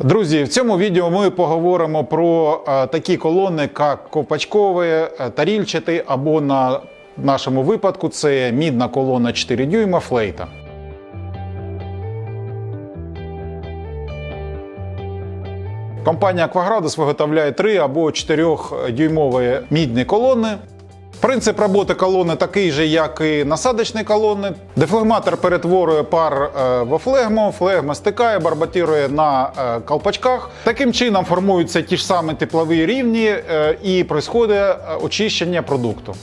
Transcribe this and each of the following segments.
Друзі, в цьому відео ми поговоримо про е, такі колони, як ковпачкові, е, тарільчаті, або на нашому випадку це мідна колона 4 дюйма флейта. Компанія Aquagradus виготовляє 3 або 4 дюймові мідні колони. Принцип роботи колони такий же, як і насадочні колони. Дефлегматор перетворює пар е, во флегму, флегма стикає, барбатірує на е, колпачках. Таким чином формуються ті ж самі теплові рівні е, і відбувається очищення продукту.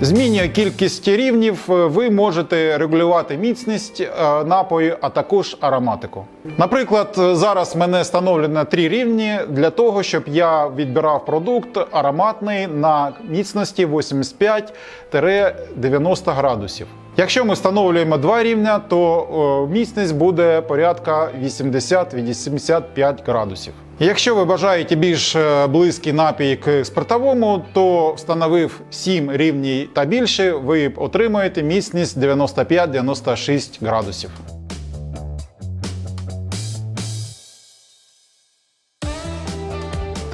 Змінює кількість рівнів, е, ви можете регулювати міцність е, напою, а також ароматику. Наприклад, е, зараз мене встановлено три рівні для того, щоб я відбирав продукт ароматний на міцності 85-90 градусів. Якщо ми встановлюємо два рівня, то міцність буде порядка 80-85 градусів. Якщо ви бажаєте більш е, близький напій к спиртовому, то встановив 7 рівнів та більше, ви отримаєте міцність 95-96 градусів.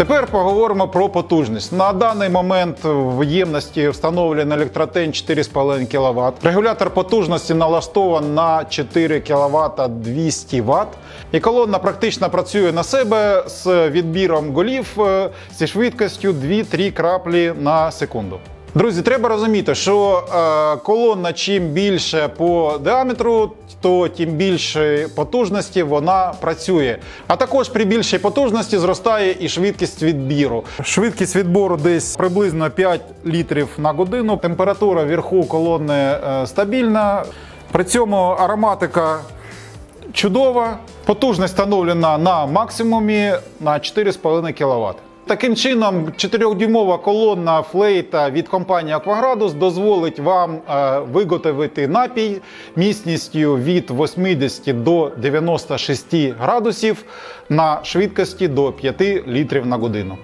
Тепер поговоримо про потужність. На даний момент в ємності встановлений електротен 4,5 кВт. Регулятор потужності налаштований на 4 кВт 200 Вт. І колонна практично працює на себе з відбіром голів е, зі швидкістю 2-3 краплі на секунду. Друзі, треба розуміти, що е, колона чим більше по діаметру, то тим більше потужності вона працює. А також при більшій потужності зростає і швидкість відбіру. Швидкість відбору десь приблизно 5 літрів на годину. Температура вверху колони е, стабільна. При цьому ароматика чудова. Потужність встановлена на максимумі на 4,5 кВт. Таким чином, 4-дюймова колонна флейта від компанії Акваградус дозволить вам е, виготовити напій міцністю від 80 до 96 градусів на швидкості до 5 літрів на годину.